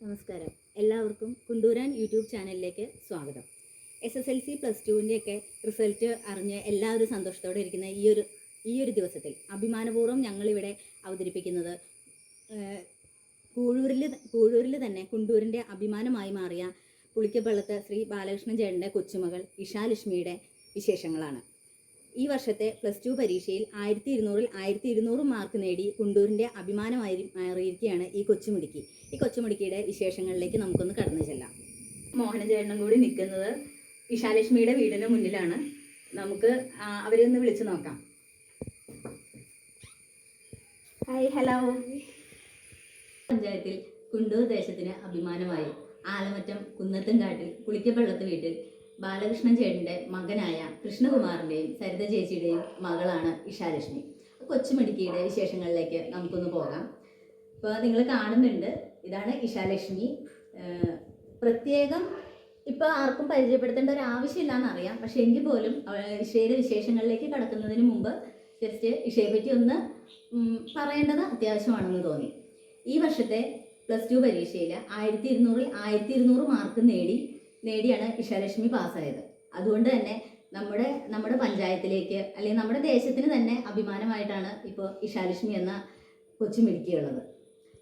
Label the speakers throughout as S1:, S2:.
S1: നമസ്കാരം. എല്ലാവർക്കും കുണ്ടൂരാൻ യൂട്യൂബ് ചാനലിലേക്ക് സ്വാഗതം. S S L C plus ടുവിന്റെയൊക്കെ result അറിഞ്ഞ് എല്ലാവരും സന്തോഷത്തോടെ ഇരിക്കുന്ന ഈ ഒരു ഈ ഒരു ദിവസത്തിൽ അഭിമാനപൂർവം ഞങ്ങളിവിടെ അവതരിപ്പിക്കുന്നത് കൂഴൂരിൽ കൂഴൂരിൽ തന്നെ കുണ്ടൂരിന്റെ അഭിമാനമായി മാറിയ പുളിക്കപ്പള്ളത്ത് ശ്രീ ബാലകൃഷ്ണൻ ചേട്ടന്റെ കൊച്ചുമകൾ ഇഷാലക്ഷ്മിയുടെ വിശേഷങ്ങളാണ്. ഈ വർഷത്തെ പ്ലസ് ടു പരീക്ഷയിൽ ആയിരത്തി ഇരുന്നൂറിൽ ആയിരത്തി ഇരുന്നൂറ് മാർക്ക് നേടി കുണ്ടൂരിന്റെ അഭിമാനമായി മാറിയിരിക്കുകയാണ് ഈ കൊച്ചുമിടുക്കി. ഈ കൊച്ചുമിടുക്കിയുടെ വിശേഷങ്ങളിലേക്ക് നമുക്കൊന്ന് കടന്നു ചെല്ലാം. മോഹനചേട്ടനും കൂടി നിൽക്കുന്നത് ഇഷാലക്ഷ്മിയുടെ വീടിന് മുന്നിലാണ്. നമുക്ക് അവരെ ഒന്ന് വിളിച്ചു നോക്കാം. ഹായ് ഹലോ പഞ്ചായത്തിൽ കുണ്ടൂർ ദേശത്തിന് അഭിമാനമായി ആലമറ്റം കുന്നത്തുംകാട്ടിൽ കുളിക്കപ്പള്ളത്ത് വീട്ടിൽ ബാലകൃഷ്ണൻ ചേട്ടന്റെ മകനായ കൃഷ്ണകുമാറിന്റെയും സരിത ചേച്ചിയുടെയും മകളാണ് ഇഷാലക്ഷ്മി. കൊച്ചുമിടുക്കിയുടെ വിശേഷങ്ങളിലേക്ക് നമുക്കൊന്ന് പോകാം. ഇപ്പോൾ നിങ്ങൾ കാണുന്നുണ്ട് ഇതാണ് ഇഷാലക്ഷ്മി. പ്രത്യേകം ഇപ്പോൾ ആർക്കും പരിചയപ്പെടുത്തേണ്ട ഒരു ആവശ്യമില്ല എന്നറിയാം പക്ഷേ എങ്കിൽ പോലും ഇഷയുടെ വിശേഷങ്ങളിലേക്ക് കടക്കുന്നതിന് മുമ്പ് ജസ്റ്റ് ഇഷയെ പറ്റി ഒന്ന് പറയേണ്ടത് അത്യാവശ്യമാണെന്ന് തോന്നി. ഈ വർഷത്തെ പ്ലസ് ടു പരീക്ഷയിൽ ആയിരത്തി ഇരുന്നൂറിൽ ആയിരത്തി ഇരുന്നൂറ് മാർക്ക് നേടി. നേടിയാണ് ഇഷാലക്ഷ്മി പാസ്സായത്. അതുകൊണ്ട് തന്നെ നമ്മുടെ നമ്മുടെ പഞ്ചായത്തിലേക്ക് അല്ലെങ്കിൽ നമ്മുടെ ദേശത്തിന് തന്നെ അഭിമാനമായിട്ടാണ് ഇപ്പോൾ ഇഷാലക്ഷ്മി എന്ന കൊച്ചു മിടുക്കിയുള്ളത്.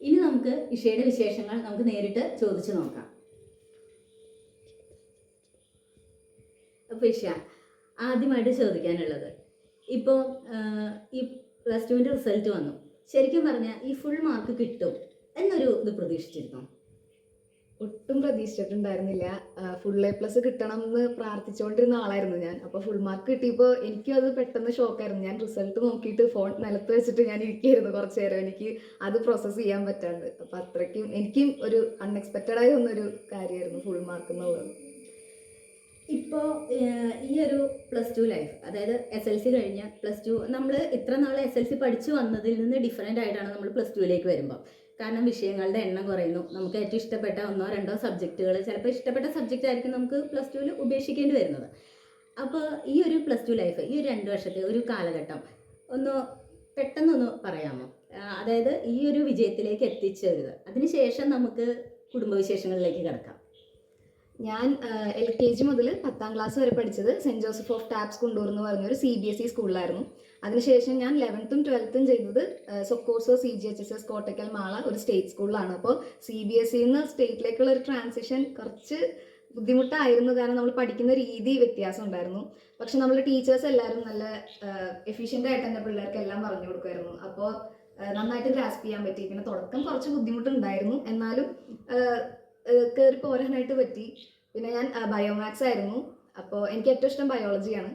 S1: ഇനി നമുക്ക് ഇഷയുടെ വിശേഷങ്ങൾ നമുക്ക് നേരിട്ട് ചോദിച്ചു നോക്കാം. അപ്പോൾ ഇഷ ആദ്യമായിട്ട് ചോദിക്കാനുള്ളത്. ഇപ്പോൾ ഈ പ്ലസ് ടുവിന്റെ റിസൾട്ട് വന്നു. ശരിക്കും പറഞ്ഞാൽ ഈ ഫുൾ മാർക്ക് കിട്ടും എന്നൊരു ഇത് പ്രതീക്ഷിച്ചിരുന്നു?
S2: ഒട്ടും പ്രതീക്ഷിച്ചിട്ടുണ്ടായിരുന്നില്ല. ഫുൾ എ പ്ലസ് കിട്ടണം എന്ന് പ്രാർത്ഥിച്ചുകൊണ്ടിരുന്ന ആളായിരുന്നു ഞാൻ. അപ്പോൾ ഫുൾ മാർക്ക് കിട്ടിയപ്പോൾ എനിക്കും അത് പെട്ടെന്ന് ഷോക്കായിരുന്നു ഞാൻ റിസൾട്ട് നോക്കിയിട്ട് ഫോൺ നിലത്ത് വെച്ചിട്ട് ഞാൻ ഇരിക്കുകയായിരുന്നു കുറച്ച് നേരം. എനിക്ക് അത് പ്രോസസ്സ് ചെയ്യാൻ പറ്റാണ്ട്. അപ്പോൾ അത്രയ്ക്കും എനിക്കും ഒരു അൺഎക്സ്പെക്റ്റഡായി വന്നൊരു കാര്യമായിരുന്നു ഫുൾ മാർക്ക് എന്നുള്ളത്.
S1: ഇപ്പോൾ ഈ ഒരു പ്ലസ് ടു ലൈഫ് അതായത് എസ് എൽ സി കഴിഞ്ഞ പ്ലസ് ടു നമ്മൾ ഇത്ര നാൾ എസ് എൽ സി പഠിച്ചു വന്നതിൽ നിന്ന് ഡിഫറെന്റ് ആയിട്ടാണ് നമ്മൾ പ്ലസ് ടുവിലേക്ക് വരുമ്പോൾ കാരണം വിഷയങ്ങളുടെ എണ്ണം കുറയുന്നു. നമുക്ക് ഏറ്റവും ഇഷ്ടപ്പെട്ട ഒന്നോ രണ്ടോ സബ്ജക്റ്റുകൾ ചിലപ്പോൾ ഇഷ്ടപ്പെട്ട സബ്ജക്റ്റ് ആയിരിക്കും നമുക്ക് പ്ലസ് ടുവിൽ ഉപേക്ഷിക്കേണ്ടി വരുന്നത്. അപ്പോൾ ഈ ഒരു പ്ലസ് ടു ലൈഫ് ഈ ഒരു രണ്ട് വർഷത്തെ ഒരു കാലഘട്ടം ഒന്ന് പെട്ടെന്നൊന്ന് പറയാമോ? അതായത് ഈ ഒരു വിജയത്തിലേക്ക് എത്തിച്ചേരുക. അതിനുശേഷം നമുക്ക് കുടുംബവിശേഷങ്ങളിലേക്ക് കിടക്കാം.
S2: ഞാൻ എൽ കെ ജി മുതൽ പത്താം ക്ലാസ് വരെ പഠിച്ചത് Saint Joseph of Taps Kundoor എന്ന് പറഞ്ഞൊരു സി ബി എസ് ഇ സ്കൂളിലായിരുന്നു അതിനുശേഷം ഞാൻ ലെവൻത്തും ട്വൽത്തും ചെയ്തത് സൊക്കോസോ C G H S S Kottakkal Mala ഒരു സ്റ്റേറ്റ് സ്കൂളിലാണ് അപ്പോൾ സി ബി എസ് ഇന്ന് സ്റ്റേറ്റിലേക്കുള്ള ഒരു ട്രാൻസിഷൻ കുറച്ച് ബുദ്ധിമുട്ടായിരുന്നു കാരണം നമ്മൾ പഠിക്കുന്ന രീതി വ്യത്യാസം ഉണ്ടായിരുന്നു. പക്ഷെ നമ്മൾ ടീച്ചേഴ്സ് എല്ലാവരും നല്ല എഫിഷ്യന്റ് ആയിട്ട് തന്നെ പിള്ളേർക്ക് എല്ലാം പറഞ്ഞു കൊടുക്കുമായിരുന്നു. അപ്പോൾ നന്നായിട്ട് ഗ്രാസ്പ് ചെയ്യാൻ പറ്റി. പിന്നെ തുടക്കം കുറച്ച് ബുദ്ധിമുട്ടുണ്ടായിരുന്നു. എന്നാലും കയറി പോരാനായിട്ട് പറ്റി. പിന്നെ ഞാൻ ബയോമാക്സ് ആയിരുന്നു. അപ്പോൾ എനിക്ക് ഏറ്റവും ഇഷ്ടം ബയോളജിയാണ്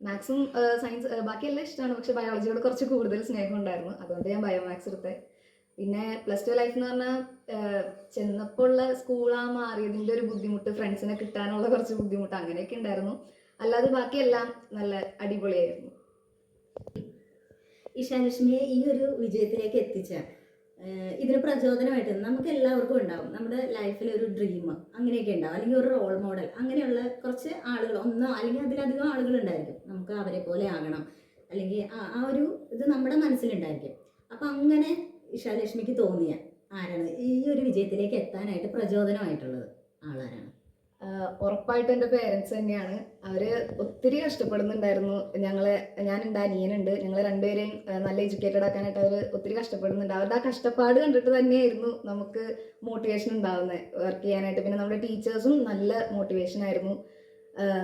S2: മാത്സും സയൻസ് ബാക്കിയെല്ലാം ഇഷ്ടമാണ്. പക്ഷെ ബയോളജിയോട് കുറച്ച് കൂടുതൽ സ്നേഹം ഉണ്ടായിരുന്നു. അതുകൊണ്ട് ഞാൻ ബയോമാക്സ് എടുത്തത് പിന്നെ പ്ലസ് ടു ലൈഫ് എന്ന് പറഞ്ഞാൽ ചെന്നപ്പോൾ ഉള്ള സ്കൂളാ മാറിയതിന്റെ ഒരു ബുദ്ധിമുട്ട് ഫ്രണ്ട്സിനെ കിട്ടാനുള്ള കുറച്ച് ബുദ്ധിമുട്ട് അങ്ങനെയൊക്കെ ഉണ്ടായിരുന്നു. അല്ലാതെ ബാക്കിയെല്ലാം നല്ല അടിപൊളിയായിരുന്നു.
S1: ഇഷാലക്ഷ്മിയെ ഈ ഒരു വിജയത്തിലേക്ക് എത്തിച്ച. ഇതിന് പ്രചോദനമായിട്ട് നമുക്ക് എല്ലാവർക്കും ഉണ്ടാവും. നമ്മുടെ ലൈഫിൽ ഒരു ഡ്രീം അങ്ങനെയൊക്കെ ഉണ്ടാവും. അല്ലെങ്കിൽ ഒരു റോൾ മോഡൽ അങ്ങനെയുള്ള കുറച്ച് ആളുകൾ ഒന്നോ അല്ലെങ്കിൽ അതിലധികം ആളുകൾ ഉണ്ടായിരിക്കും നമുക്ക് അവരെ പോലെ ആകണം. അല്ലെങ്കിൽ ആ- ഒരു ഇത് നമ്മുടെ മനസ്സിലുണ്ടായിരിക്കും. അപ്പം അങ്ങനെ ഇഷാലക്ഷ്മിക്ക് തോന്നിയ ആരാണ്? ഈ ഒരു വിജയത്തിലേക്ക് എത്താനായിട്ട് പ്രചോദനമായിട്ടുള്ളത് ആളാരാണ്?
S2: ഉറപ്പായിട്ടും എന്റെ പേരൻസ് തന്നെയാണ്. അവർ ഒത്തിരി കഷ്ടപ്പെടുന്നുണ്ടായിരുന്നു. ഞങ്ങളെ ഞാനുണ്ട് അനിയനുണ്ട്. ഞങ്ങൾ രണ്ടുപേരെയും നല്ല എഡ്യൂക്കേറ്റഡ് ആക്കാനായിട്ട് അവർ ഒത്തിരി കഷ്ടപ്പെടുന്നുണ്ട്. അവരുടെ ആ കഷ്ടപ്പാട് കണ്ടിട്ട് തന്നെയായിരുന്നു നമുക്ക് മോട്ടിവേഷൻ ഉണ്ടാവുന്നത് വർക്ക് ചെയ്യാനായിട്ട്. പിന്നെ നമ്മുടെ ടീച്ചേഴ്സും നല്ല മോട്ടിവേഷൻ ആയിരുന്നു.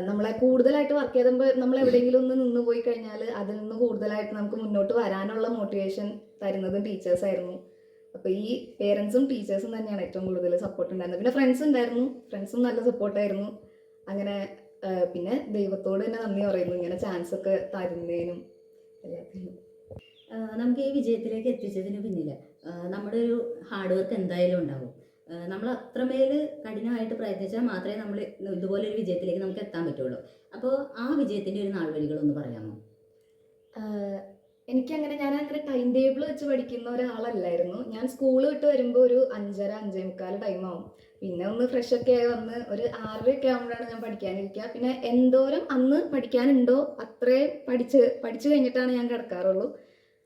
S2: നമ്മളെ കൂടുതലായിട്ട് വർക്ക് ചെയ്തപ്പോൾ നമ്മൾ എവിടെയെങ്കിലും ഒന്ന് നിന്ന് പോയി കഴിഞ്ഞാൽ അതിൽ നിന്ന് കൂടുതലായിട്ട് നമുക്ക് മുന്നോട്ട് വരാനുള്ള മോട്ടിവേഷൻ തരുന്നതും ടീച്ചേഴ്സ് ആയിരുന്നു അപ്പൊ ഈ പേരൻസും ടീച്ചേഴ്സും തന്നെയാണ് ഏറ്റവും കൂടുതൽ സപ്പോർട്ട് ഉണ്ടായിരുന്നത്. പിന്നെ ഫ്രണ്ട്സ് ഉണ്ടായിരുന്നു. ഫ്രണ്ട്സും നല്ല സപ്പോർട്ടായിരുന്നു അങ്ങനെ പിന്നെ ദൈവത്തോട് തന്നെ നന്ദി പറയുന്നു. ഇങ്ങനെ ചാൻസ് ഒക്കെ തരുന്നതിനും എല്ലാത്തിനും.
S1: നമുക്ക് ഈ വിജയത്തിലേക്ക് എത്തിച്ചതിന് പിന്നിൽ നമ്മുടെ ഒരു ഹാർഡ് വർക്ക് എന്തായാലും ഉണ്ടാവും. നമ്മൾ അത്രമേൽ കഠിനമായിട്ട് പ്രയത്നിച്ചാൽ മാത്രമേ നമ്മൾ ഇതുപോലെ ഒരു വിജയത്തിലേക്ക് നമുക്ക് എത്താൻ പറ്റുള്ളൂ. അപ്പോൾ ആ വിജയത്തിന്റെ ഒരു നാൾ വഴികളൊന്ന് പറയാമോ?
S2: എനിക്കങ്ങനെ ഞാൻ അങ്ങനെ ടൈം ടേബിൾ വെച്ച് പഠിക്കുന്ന ഒരാളല്ലായിരുന്നു. ഞാൻ സ്കൂൾ വിട്ട് വരുമ്പോൾ ഒരു അഞ്ചര അഞ്ചേ മുക്കാൽ ടൈം ആവും. പിന്നെ ഒന്ന് ഫ്രഷ് ഒക്കെ ആയി വന്ന് ഒരു ആറരയൊക്കെ ആകുമ്പോഴാണ് ഞാൻ പഠിക്കാനിരിക്കുക. പിന്നെ എന്തോരം അന്ന് പഠിക്കാനുണ്ടോ അത്രയും പഠിച്ച് പഠിച്ചു കഴിഞ്ഞിട്ടാണ് ഞാൻ കിടക്കാറുള്ളൂ.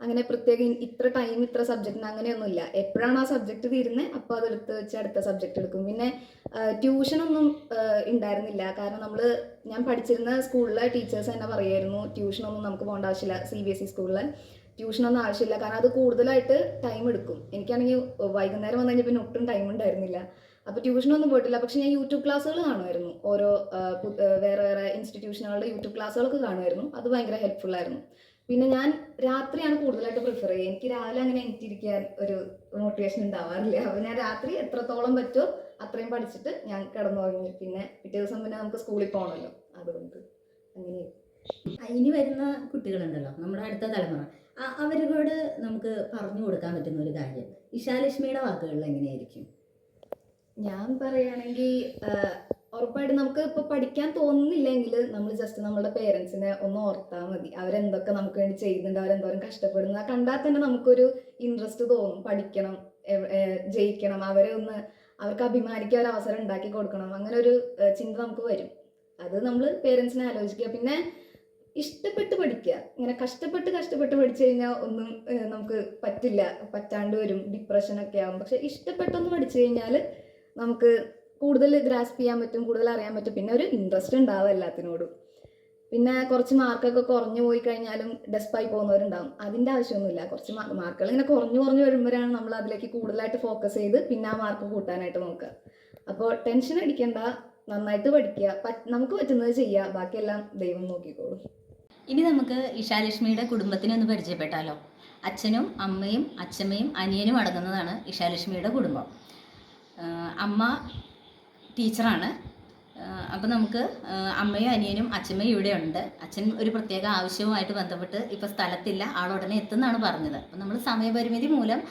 S2: അങ്ങനെ പ്രത്യേക ഇത്ര ടൈം ഇത്ര സബ്ജക്റ്റിന് അങ്ങനെയൊന്നുമില്ല. എപ്പോഴാണ് ആ സബ്ജക്റ്റ് തീരുന്നത് അപ്പോൾ അതെടുത്ത് വെച്ച് അടുത്ത സബ്ജക്റ്റ് എടുക്കും. പിന്നെ ട്യൂഷനൊന്നും ഉണ്ടായിരുന്നില്ല കാരണം നമ്മൾ ഞാൻ പഠിച്ചിരുന്ന സ്കൂളിലെ ടീച്ചേഴ്സ് തന്നെ പറയായിരുന്നു ട്യൂഷനൊന്നും നമുക്ക് പോകേണ്ട ആവശ്യമില്ല സി ബി എസ് ഇ സ്കൂളിൽ ട്യൂഷനൊന്നും ആവശ്യമില്ല. കാരണം അത് കൂടുതലായിട്ട് ടൈം എടുക്കും. എനിക്കാണെങ്കിൽ വൈകുന്നേരം വന്നു കഴിഞ്ഞാൽ പിന്നെ ഒട്ടും ടൈം ഉണ്ടായിരുന്നില്ല. അപ്പോൾ ട്യൂഷനൊന്നും പോയിട്ടില്ല. പക്ഷെ ഞാൻ യൂട്യൂബ് ക്ലാസ്സുകൾ കാണുമായിരുന്നു. ഓരോ വേറെ വേറെ ഇൻസ്റ്റിറ്റ്യൂഷനുകളുടെ യൂട്യൂബ് ക്ലാസ്സുകളൊക്കെ കാണുമായിരുന്നു. അത് ഭയങ്കര ഹെൽപ്ഫുൾ ആയിരുന്നു. പിന്നെ ഞാൻ രാത്രിയാണ് കൂടുതലായിട്ട് പ്രിഫർ ചെയ്യുക. എനിക്ക് രാവിലെ അങ്ങനെ എനിക്കിരിക്കാൻ ഒരു മോട്ടിവേഷൻ ഉണ്ടാവാറില്ല. അപ്പോൾ ഞാൻ രാത്രി എത്രത്തോളം പറ്റുമോ അത്രയും പഠിച്ചിട്ട് ഞാൻ കിടന്നുറങ്ങി. പിന്നെ പിറ്റേ ദിവസം പിന്നെ നമുക്ക് സ്കൂളിൽ പോകണമല്ലോ അതുകൊണ്ട് അങ്ങനെ.
S1: ഇനി വരുന്ന കുട്ടികളുണ്ടല്ലോ. നമ്മുടെ അടുത്ത തലമുറ. അവരോട് നമുക്ക് പറഞ്ഞു കൊടുക്കാൻ പറ്റുന്ന ഒരു കാര്യം. ഇഷാലക്ഷ്മിയുടെ വാക്കുകളിൽ എങ്ങനെയായിരിക്കും?
S2: ഞാൻ പറയുകയാണെങ്കിൽ ഉറപ്പായിട്ടും നമുക്ക് ഇപ്പൊ പഠിക്കാൻ തോന്നുന്നില്ലെങ്കിൽ നമ്മൾ ജസ്റ്റ് നമ്മുടെ പേരൻസിനെ ഒന്ന് ഓർത്താൽ മതി. അവരെന്തൊക്കെ നമുക്ക് വേണ്ടി ചെയ്യുന്നുണ്ട് അവരെന്തോരം കഷ്ടപ്പെടുന്നു. കണ്ടാൽ തന്നെ നമുക്കൊരു ഇൻട്രസ്റ്റ് തോന്നും. പഠിക്കണം ജയിക്കണം. അവരെ ഒന്ന് അവർക്ക് അഭിമാനിക്കാൻ ഒരു അവസരം ഉണ്ടാക്കി കൊടുക്കണം. അങ്ങനെ ഒരു ചിന്ത നമുക്ക് വരും. അത് നമ്മൾ പേരൻസിനെ ആലോചിക്കുക. പിന്നെ ഇഷ്ടപ്പെട്ട് പഠിക്കുക. ഇങ്ങനെ കഷ്ടപ്പെട്ട് കഷ്ടപ്പെട്ട് പഠിച്ചു കഴിഞ്ഞാൽ ഒന്നും നമുക്ക് പറ്റില്ല. പറ്റാണ്ട് വരും. ഡിപ്രഷനൊക്കെ ആവും. പക്ഷെ ഇഷ്ടപ്പെട്ടൊന്ന് പഠിച്ചു കഴിഞ്ഞാൽ നമുക്ക് കൂടുതൽ ഗ്രാസ്പ് ചെയ്യാൻ പറ്റും കൂടുതൽ അറിയാൻ പറ്റും. പിന്നെ ഒരു ഇൻട്രസ്റ്റ് ഉണ്ടാവും എല്ലാത്തിനോടും. പിന്നെ കുറച്ച് മാർക്കൊക്കെ കുറഞ്ഞു പോയി കഴിഞ്ഞാലും ഡെസ്പായി പോകുന്നവരുണ്ടാവും. അതിന്റെ ആവശ്യമൊന്നുമില്ല. കുറച്ച് മാർക്കുകൾ ഇങ്ങനെ കുറഞ്ഞു കുറഞ്ഞു വരുമ്പോഴാണ് നമ്മൾ അതിലേക്ക് കൂടുതലായിട്ട് ഫോക്കസ് ചെയ്ത് പിന്നെ ആ മാർക്ക് കൂട്ടാനായിട്ട് നോക്കുക. അപ്പോൾ ടെൻഷൻ അടിക്കേണ്ട. നന്നായിട്ട് പഠിക്കുക. നമുക്ക് പറ്റുന്നത് ചെയ്യുക ബാക്കിയെല്ലാം ദൈവം നോക്കിക്കോളും.
S1: ഇനി നമുക്ക് ഇഷാലക്ഷ്മിയുടെ കുടുംബത്തിനെ ഒന്ന് പരിചയപ്പെട്ടാലോ? അച്ഛനും അമ്മയും അച്ഛമ്മയും അനിയനും അടങ്ങുന്നതാണ് ഇഷാലക്ഷ്മിയുടെ കുടുംബം. അമ്മ ടീച്ചറാണ്. അപ്പോൾ നമുക്ക് അമ്മയും അനിയനും അച്ഛമ്മയും ഇവിടെ ഉണ്ട്. അച്ഛൻ ഒരു പ്രത്യേക ആവശ്യവുമായിട്ട് ബന്ധപ്പെട്ട് ഇപ്പോൾ സ്ഥലത്തില്ല. ആളുടനെ എത്തുന്നതാണ് പറഞ്ഞത്. അപ്പം നമ്മൾ സമയപരിമിതി മൂലം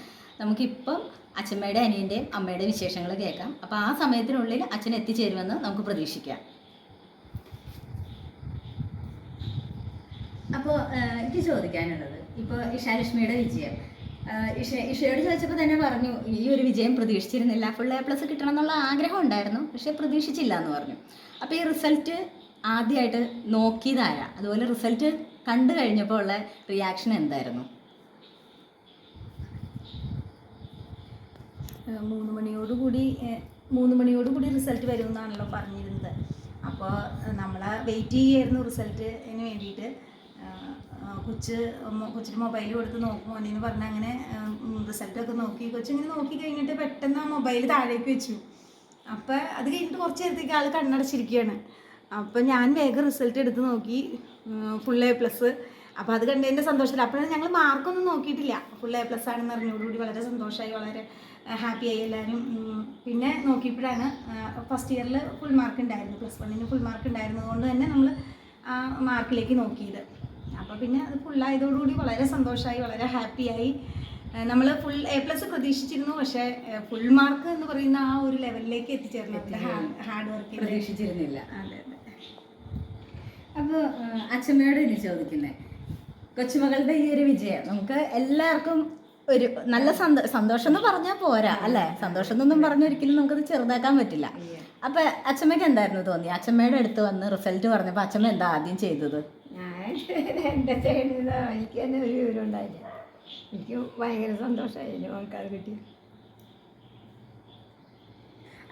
S1: നമുക്കിപ്പം അച്ഛമ്മയുടെ അനിയന്റെയും അമ്മയുടെ വിശേഷങ്ങൾ കേൾക്കാം. അപ്പോൾ ആ സമയത്തിനുള്ളിൽ അച്ഛൻ എത്തിച്ചേരുമെന്ന് നമുക്ക് പ്രതീക്ഷിക്കാം. അപ്പോൾ എനിക്ക് ചോദിക്കാനുള്ളത്. ഇപ്പോൾ ഇഷാലക്ഷ്മിയുടെ വിജയം. ഇഷ ഇഷയോട് ചോദിച്ചപ്പോൾ തന്നെ പറഞ്ഞു ഈ ഒരു വിജയം പ്രതീക്ഷിച്ചിരുന്നില്ല. ഫുൾ എ പ്ലസ് കിട്ടണം എന്നുള്ള ആഗ്രഹം ഉണ്ടായിരുന്നു പക്ഷെ പ്രതീക്ഷിച്ചില്ല എന്ന് പറഞ്ഞു. അപ്പോൾ ഈ റിസൾട്ട് ആദ്യമായിട്ട് നോക്കിയതായ അതുപോലെ റിസൾട്ട് കണ്ടു കഴിഞ്ഞപ്പോൾ ഉള്ള റിയാക്ഷൻ എന്തായിരുന്നു?
S3: മൂന്ന് മണിയോടുകൂടി മൂന്ന് മണിയോടുകൂടി റിസൾട്ട് വരുമെന്നാണല്ലോ പറഞ്ഞിരുന്നത്. അപ്പോൾ നമ്മൾ വെയിറ്റ് ചെയ്യായിരുന്നു റിസൾട്ടിന് വേണ്ടിയിട്ട്. കൊച്ച് കൊച്ചിന് മൊബൈൽ കൊടുത്ത് നോക്കും. മോനെന്ന് പറഞ്ഞ് അങ്ങനെ റിസൾട്ടൊക്കെ നോക്കി. കൊച്ചിങ്ങനെ നോക്കി കഴിഞ്ഞിട്ട് പെട്ടെന്ന് ആ മൊബൈൽ താഴേക്ക് വെച്ചു. അപ്പോൾ അത് കഴിഞ്ഞിട്ട് കുറച്ച് നേരത്തേക്ക് ആൾ കണ്ണടച്ചിരിക്കുകയാണ് അപ്പം ഞാൻ വേഗം റിസൾട്ട് എടുത്ത് നോക്കി ഫുൾ എ പ്ലസ് അപ്പോൾ അത് കണ്ടതിന്റെ സന്തോഷത്തിൽ അപ്പോഴാണ് ഞങ്ങൾ മാർക്കൊന്നും നോക്കിയിട്ടില്ല. ഫുൾ എ പ്ലസ് ആണെന്ന് അറിഞ്ഞോടുകൂടി വളരെ സന്തോഷമായി വളരെ ഹാപ്പി ആയി എല്ലാവരും പിന്നെ നോക്കിയപ്പോഴാണ് ഫസ്റ്റ് ഇയറിൽ ഫുൾ മാർക്ക് ഉണ്ടായിരുന്നു. പ്ലസ് വണ്ണിന് ഫുൾ മാർക്ക് ഉണ്ടായിരുന്നതുകൊണ്ട് തന്നെ നമ്മൾ ആ മാർക്കിലേക്ക് നോക്കിയത്. അപ്പോൾ പിന്നെ അത് ഫുള്ളായതോടുകൂടി വളരെ സന്തോഷമായി വളരെ ഹാപ്പിയായി. നമ്മൾ ഫുൾ എ പ്ലസ് പ്രതീക്ഷിച്ചിരുന്നു പക്ഷേ ഫുൾ മാർക്ക് എന്ന് പറയുന്ന ആ ഒരു ലെവലിലേക്ക് എത്തിച്ചേർന്നില്ല ഹാർഡ് വർക്ക്
S1: പ്രതീക്ഷിച്ചിരുന്നില്ല.
S3: അതെ അതെ.
S1: അപ്പോൾ അച്ഛമ്മയോട് ഇനി ചോദിക്കുന്നത് കൊച്ചുമകളുടെ ഈ ഒരു വിജയം. നമുക്ക് എല്ലാവർക്കും ഒരു നല്ല സന്തോ സന്തോഷം എന്ന് പറഞ്ഞാൽ പോരാ അല്ലേ? സന്തോഷം എന്നൊന്നും പറഞ്ഞൊരിക്കലും നമുക്കത് ചെറുതാക്കാൻ പറ്റില്ല. അപ്പൊ അച്ഛമ്മയ്ക്ക് എന്തായിരുന്നു തോന്നി അച്ഛമ്മയുടെ അടുത്ത് വന്ന് റിസൾട്ട് പറഞ്ഞപ്പോൾ അച്ഛമ്മ എന്താ ആദ്യം ചെയ്തത്?
S4: ഞാൻ എന്താ നിന്ന് എനിക്ക് തന്നെ ഒരു വിവരം ഉണ്ടായില്ല എനിക്ക് ഭയങ്കര സന്തോഷമായി എന്റെ ആൾക്കാർ കിട്ടി.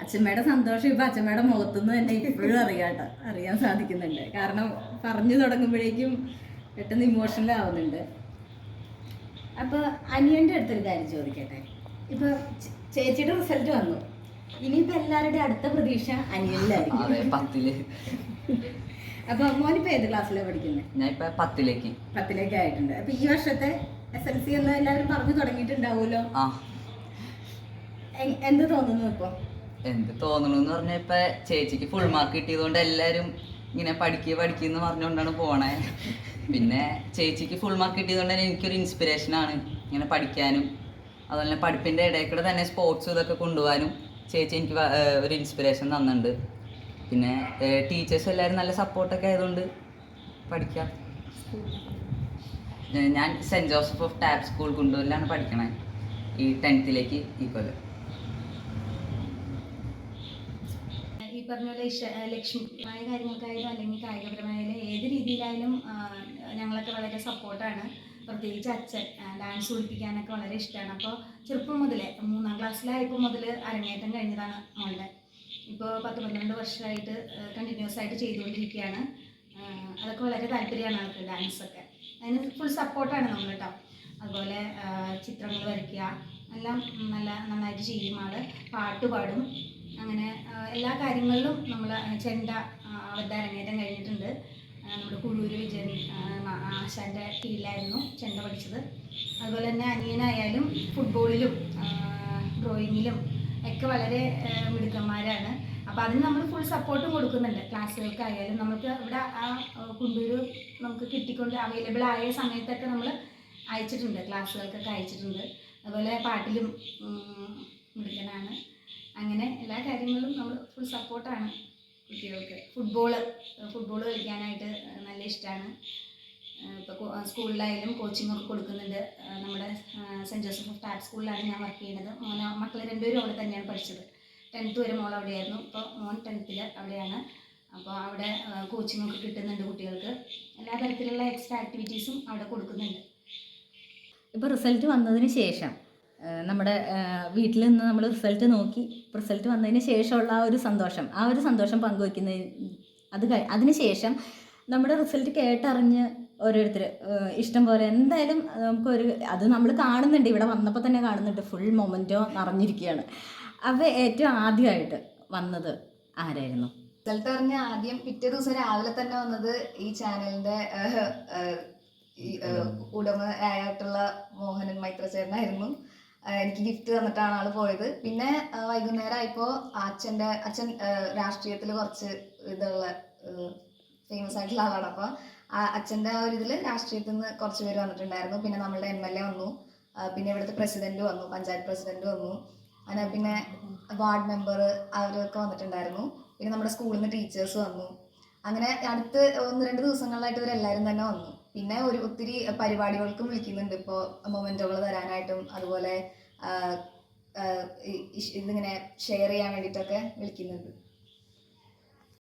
S1: അച്ഛമ്മയുടെ സന്തോഷം ഇപ്പൊ അച്ഛമ്മയുടെ മുഖത്തുനിന്ന് തന്നെ ഇപ്പോഴും അറിയാട്ടോ അറിയാൻ സാധിക്കുന്നുണ്ട്. കാരണം പറഞ്ഞു തുടങ്ങുമ്പോഴേക്കും പെട്ടെന്ന് ഇമോഷണൽ ആവുന്നുണ്ട്. അപ്പൊ അനിയന്റെ അടുത്തൊരു കാര്യം ചോദിക്കട്ടെ? ഇപ്പൊ ചേ- ചേച്ചിയുടെ റിസൾട്ട് വന്നു. ഇനിയിപ്പോ എല്ലാവരുടെയും അടുത്ത പ്രതീക്ഷ
S5: അതെ
S1: അനിയനിലായിരിക്കും
S5: പത്തിൽ.
S1: അപ്പൊ മോനിപ്പോ ഏത് ക്ലാസ്സിലാണ് പഠിക്കുന്നത്
S5: ഞാൻ ഇപ്പൊ പത്തിലേക്ക്.
S1: പത്തിലേക്ക് ആയിട്ടുണ്ട്. അപ്പൊ ഈ വർഷത്തെ എസ് എൽ സി എന്ന് എല്ലാവരും പറഞ്ഞു തുടങ്ങിയിട്ടുണ്ടാവുമല്ലോ?
S5: ആ.
S1: എന്ത് തോന്നുന്നു ഇപ്പൊ?
S5: എന്ത് തോന്നുന്നു എന്ന് പറഞ്ഞാൽ ഇപ്പൊ ചേച്ചിക്ക് ഫുൾ മാർക്ക് കിട്ടിയതുകൊണ്ട് എല്ലാരും ഇങ്ങനെ പഠിക്കുക പഠിക്കുന്ന പറഞ്ഞുകൊണ്ടാണ് പോണേ. പിന്നെ ചേച്ചിക്ക് ഫുൾ മാർക്ക് കിട്ടിയതുകൊണ്ട് തന്നെ എനിക്കൊരു ഇൻസ്പിറേഷൻ ആണ് ഇങ്ങനെ പഠിക്കാനും അതുപോലെ തന്നെ പഠിപ്പിന്റെ ഇടയിൽ കൂടെ തന്നെ സ്പോർട്സ് ഇതൊക്കെ കൊണ്ടുപോകാനും ചേച്ചി എനിക്ക് ഒരു ഇൻസ്പിറേഷൻ തന്നിട്ടുണ്ട്. പിന്നെ ടീച്ചേഴ്സ് എല്ലാവരും നല്ല സപ്പോർട്ടൊക്കെ ആയതുകൊണ്ട് പഠിക്കാം. ഞാൻ saint Joseph of tab school കുണ്ടൂരിലാണ് പഠിക്കണേ. ഈ ടെൻത്തിലേക്ക് ഈ കൊല്ലം.
S3: ഈ പറഞ്ഞ പോലെ ലക്ഷ്മിമായ കാര്യങ്ങൾക്കായാലും അല്ലെങ്കിൽ കായികപരമായാലും ഏത് രീതിയിലായാലും ഞങ്ങളൊക്കെ വളരെ സപ്പോർട്ടാണ് പ്രത്യേകിച്ച് അച്ഛൻ ഡാൻസ് പഠിപ്പിക്കാനൊക്കെ വളരെ ഇഷ്ടമാണ്. അപ്പോൾ ചെറുപ്പം മുതലേ മൂന്നാം ക്ലാസ്സിലായപ്പോൾ മുതൽ അരങ്ങേറ്റം കഴിഞ്ഞതാണ് മോളുടെ ഇപ്പോൾ പത്ത് പന്ത്രണ്ട് വർഷമായിട്ട് കണ്ടിന്യൂസ് ആയിട്ട് ചെയ്തുകൊണ്ടിരിക്കുകയാണ് അതൊക്കെ വളരെ താല്പര്യമാണ് ആൾക്ക് ഡാൻസൊക്കെ അതിന് ഫുൾ സപ്പോർട്ടാണ് നമ്മൾ കേട്ടോ അതുപോലെ ചിത്രങ്ങൾ വരയ്ക്കുക. എല്ലാം നല്ല നന്നായിട്ട് ചെയ്യും ആൾ പാട്ട് പാടും. അങ്ങനെ എല്ലാ കാര്യങ്ങളിലും നമ്മൾ ചെണ്ട അവരുടെ അരങ്ങേറ്റം കഴിഞ്ഞിട്ടുണ്ട്. നമ്മുടെ കുഴൂര് വിജയൻ ആശാന്റെ കീഴിലായിരുന്നു ചെണ്ട പഠിച്ചത്. അതുപോലെ തന്നെ അനിയനായാലും ഫുട്ബോളിലും ഡ്രോയിങ്ങിലും ഒക്കെ വളരെ മിടുക്കന്മാരാണ്. അപ്പോൾ അതിന് നമ്മൾ ഫുൾ സപ്പോർട്ടും കൊടുക്കുന്നുണ്ട്. ക്ലാസ്സുകൾക്കായാലും നമുക്ക് ഇവിടെ ആ കുണ്ടൂർ നമുക്ക് കിട്ടിക്കൊണ്ട് അവൈലബിൾ ആയ സമയത്തൊക്കെ നമ്മൾ അയച്ചിട്ടുണ്ട്. ക്ലാസ്സുകൾക്കൊക്കെ അയച്ചിട്ടുണ്ട്. അതുപോലെ പാട്ടിലും മിടുക്കനാണ്. അങ്ങനെ എല്ലാ കാര്യങ്ങളിലും നമ്മൾ ഫുൾ സപ്പോർട്ടാണ് കുട്ടികൾക്ക്. ഫുട്ബോൾ ഫുട്ബോൾ കളിക്കാനായിട്ട് നല്ല ഇഷ്ടമാണ് ഇപ്പോൾ സ്കൂളിലായാലും കോച്ചിങ് ഒക്കെ കൊടുക്കുന്നുണ്ട്. നമ്മുടെ സെന്റ് ജോസഫ് ഓഫ് ആർട്ട് സ്കൂളിലാണ് ഞാൻ വർക്ക് ചെയ്യുന്നത്. മോനെ മക്കൾ രണ്ടുപേരും അവിടെ തന്നെയാണ് പഠിച്ചത്. ടെൻത്ത് വരെ മോൾ അവിടെയായിരുന്നു. ഇപ്പോൾ മോൻ ടെൻത്തിൽ അവിടെയാണ്. അപ്പോൾ അവിടെ കോച്ചിങ് ഒക്കെ കിട്ടുന്നുണ്ട് കുട്ടികൾക്ക്. എല്ലാ തരത്തിലുള്ള എക്സ്ട്രാ ആക്ടിവിറ്റീസും അവിടെ കൊടുക്കുന്നുണ്ട്.
S1: ഇപ്പോൾ റിസൾട്ട് വന്നതിന് ശേഷം നമ്മുടെ വീട്ടിൽ നിന്ന് നമ്മൾ റിസൾട്ട് നോക്കി റിസൾട്ട് വന്നതിന് ശേഷമുള്ള ആ ഒരു സന്തോഷം ആ ഒരു സന്തോഷം പങ്കുവയ്ക്കുന്ന അത് അതിന് ശേഷം നമ്മുടെ റിസൾട്ട് കേട്ടറിഞ്ഞ് ഓരോരുത്തർ ഇഷ്ടം പോലെ. എന്തായാലും നമുക്കൊരു അത് നമ്മൾ കാണുന്നുണ്ട്. ഇവിടെ വന്നപ്പോൾ തന്നെ കാണുന്നുണ്ട്. ഫുൾ മൊമെന്റോ നിറഞ്ഞിരിക്കുകയാണ് അപ്പോൾ ഏറ്റവും ആദ്യമായിട്ട് വന്നത് ആരായിരുന്നു?
S2: റിസൾട്ട് പറഞ്ഞ ആദ്യം പിറ്റേ ദിവസം രാവിലെ തന്നെ വന്നത് ഈ ചാനലിന്റെ ഉടമ ആയിട്ടുള്ള മോഹനൻ മൈത്ര ചേട്ടനായിരുന്നു എനിക്ക് ഗിഫ്റ്റ് തന്നിട്ടാണ് ആൾ പോയത്. പിന്നെ വൈകുന്നേരം ആയപ്പോ അച്ഛന്റെ അച്ഛൻ രാഷ്ട്രീയത്തിൽ കുറച്ച് ഇതുള്ള ഫേമസ് ആയിട്ടുള്ള ആളാണ്. അപ്പൊ അച്ഛന്റെ ആ ഒരു ഇതിൽ രാഷ്ട്രീയത്തിൽ നിന്ന് കുറച്ച് പേര് വന്നിട്ടുണ്ടായിരുന്നു. പിന്നെ നമ്മളുടെ എം എൽ എ വന്നു. പിന്നെ ഇവിടുത്തെ പ്രസിഡന്റ് വന്നു. പഞ്ചായത്ത് പ്രസിഡന്റ് വന്നു. അങ്ങനെ പിന്നെ വാർഡ് മെമ്പർ അവരൊക്കെ വന്നിട്ടുണ്ടായിരുന്നു. പിന്നെ നമ്മുടെ സ്കൂളിൽ നിന്ന് ടീച്ചേഴ്സ് വന്നു. അങ്ങനെ അടുത്ത് ഒന്ന് രണ്ട് ദിവസങ്ങളിലായിട്ട് ഇവരെല്ലാവരും തന്നെ വന്നു. പിന്നെ ഒരു ഒത്തിരി പരിപാടികൾക്കും വിളിക്കുന്നുണ്ട്. ഇപ്പോൾ മൊമെന്റുകൾ തരാനായിട്ടും അതുപോലെ ഇതിങ്ങനെ ഷെയർ ചെയ്യാൻ വേണ്ടിയിട്ടൊക്കെ വിളിക്കുന്നുണ്ട്.